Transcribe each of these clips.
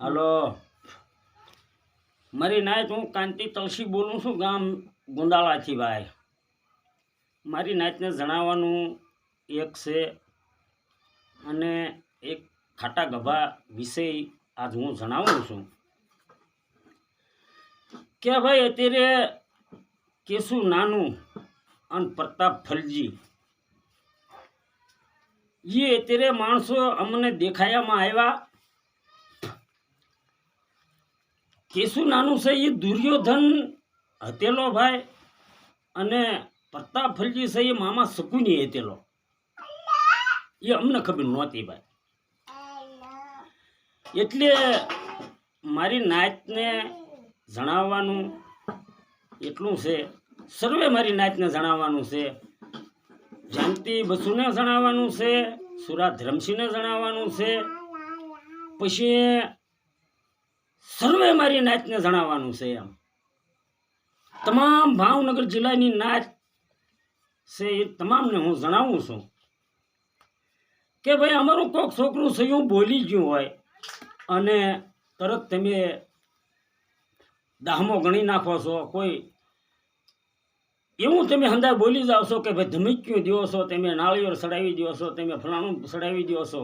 હાલો. મારી નાયત હું કાંતિ તલસી બોલું છું, ગામ ગુંદાળાથી ભાઈ. મારી નાયતને જણાવવાનું એક છે અને એક ખાટા ગભા વિષય આજ હું જણાવું છું. કે ભાઈ અત્યારે કેશુ નાનું અને પ્રતાપ ફલજી. એ અત્યારે માણસો અમને દેખાયામાં આવ્યા કેસુ નાનું છે એ દુર્યોધન હતેલો ભાઈ અને પ્રતાપ ફલજી મામા શકુની હતેલો. એ અમને ખબર નહોતી ભાઈ. એટલે મારી નાતને જણાવવાનું એટલું છે. સર્વે મારી નાતને જણાવવાનું છે. જાનતી બસુને જણાવવાનું છે. સુરા ધરમસિંહને જણાવવાનું છે. પછી સર્વે મારી નાચને જણાવવાનું છે એમ. તમામ ભાવનગર જિલ્લાની નાચ છે એ તમામને હું જણાવું છું કે ભાઈ અમારું કોક છોકરું સયું બોલી ગયું હોય અને તરત તમે દાહમો ગણી નાખો છો, કોઈ એવું તમે હંદા બોલી જાઓ છો કે ભાઈ ધમક્યું દો છો, તમે નાળિયેર સડાવી દો છો, તમે ફલાણું સડાવી દો છો.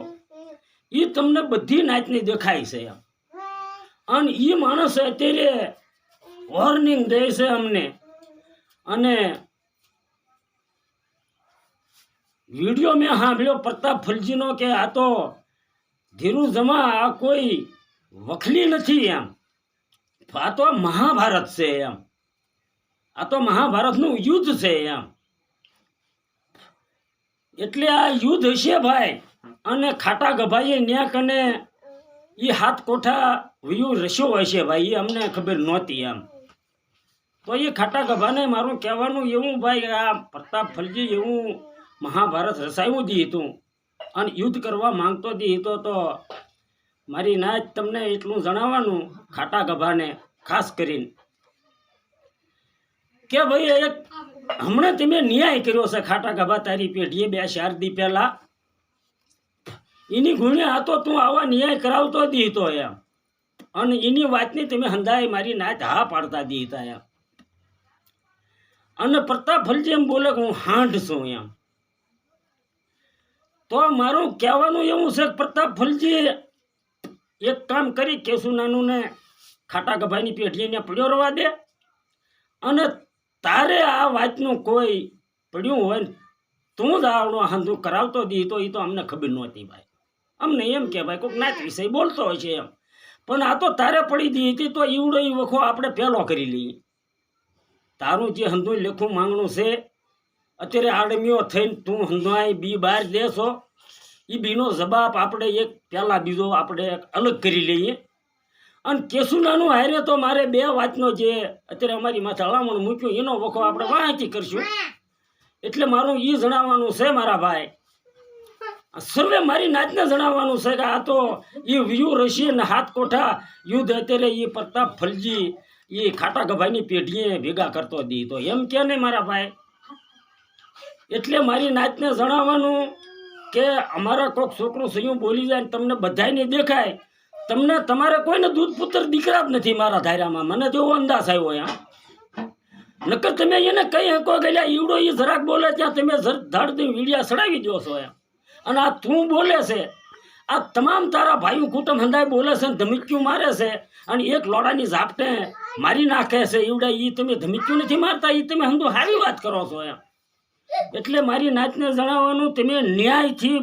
એ તમને બધી નાચની દેખાય છે એમ. અને એ માણસ અત્યારે વોર્નિંગ દે છે અમને. અને વીડિયો મેં સાંભળ્યો, પ્રતાપ ફલજીનો કે આ તો ધીરુ જમા આ કોઈ વખલી નથી એમ. આ તો મહાભારત છે એમ. આ તો મહાભારતનું યુદ્ધ છે એમ. એટલે આ યુદ્ધ હશે ભાઈ. અને ખાટા ગભાઈએ ન્યાક અને એ હાથ કોઠા વયું રસ્યો હશે ભાઈ? એ અમને ખબર નહોતી એમ. તો એ ખાટા ગભાને મારું કહેવાનું એવું ભાઈ આ પ્રતાપ ફલજી એવું મહાભારત રસાયું દી હતું અને યુદ્ધ કરવા માંગતો દી હતો તો મારી ના જ તમને એટલું જણાવવાનું ખાટા ગભાને, ખાસ કરીને. કે ભાઈ એક હમણાં તમે ન્યાય કર્યો છે ખાટા ગભા તારી પેઢીએ બે ચાર દી પહેલા. એની ગુણ્યા હતો તું આવા ન્યાય કરાવતો દી તો એમ. અને એની વાતની તમે હંધાય મારી નાત હા પાડતા દીધા એમ. અને પ્રતાપ ફલજી એમ બોલે કે હું હાંઢ છું એમ. તો મારું કહેવાનું એવું છે કે પ્રતાપ ફલજી એક કામ કરી કેશુનાનું ને ખાટા ગભાઈની પેઢીને પડ્યો રવા દે. અને તારે આ વાતનું કોઈ પડ્યું હોય ને, તું જ આવડો હાંધું કરાવતો દી એ તો અમને ખબર નહોતી ભાઈ. અમને એમ કે ભાઈ કોઈક નાચ વિષય બોલતો હોય છે એમ. પણ આ તો તારે પડી દી હતી તો ઈવડો એ વખો આપણે પહેલો કરી લઈએ. તારું જે હંધું લેખું માંગણું છે અત્યારે આડમીઓ થઈને તું હંધાઈ બી બહાર દેશો. એ બીનો જવાબ આપણે એક પહેલાં બીજો આપણે અલગ કરી લઈએ. અને કેસુનાનું હારે તો મારે બે વાતનો જે અત્યારે અમારી માથે અળામણ મૂક્યું એનો વખો આપણે વાંચી કરશું. એટલે મારું એ જણાવવાનું છે મારા ભાઈ. સર્વે મારી નાચને જણાવવાનું છે કે આ તો એ વ્યુ રશિયન ને હાથ કોઠા યુદ્ધ અત્યારે એ પ્રતાપ ફલજી એ ખાટા ગભાઈની પેઢીએ ભેગા કરતો દી. તો એમ કે નહીં મારા ભાઈ? એટલે મારી નાચને જણાવવાનું કે અમારા કોઈક છોકરું સયું બોલી જાય ને તમને બધાને દેખાય. તમને તમારે કોઈને દૂધ પુત્ર દીકરા જ નથી મારા ધાર્યામાં મને તો એવો અંદાજ આવ્યો એમ. નકર તમે એને કઈ હકો ગયેલા ઈવડો એ જરાક બોલે ત્યાં તમે ધડ વીડિયા સડાવી દો છો એમ. અને આ તું બોલે છે. આ તમામ તારા ભાઈઓ કુટુંબ હંધાય બોલે છે અને ધમક્યું મારે છે. અને એક લોડાની ઝાપટે મારી નાખે છે. ઈવડા એ તમે ધમક્યું નથી મારતા એ તમે હંધો સારી વાત કરો છો એમ. એટલે મારી નાચને જણાવવાનું, તમે ન્યાયથી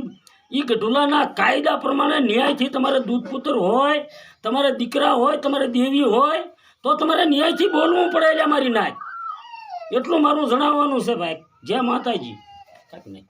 એ ગઢુલાના કાયદા પ્રમાણે ન્યાયથી તમારે દૂધપુત્ર હોય, તમારે દીકરા હોય, તમારે દેવી હોય, તો તમારે ન્યાયથી બોલવું પડે એટલે મારી નાય એટલું મારું જણાવવાનું છે ભાઈ. જય માતાજી. કાંઈક નહીં.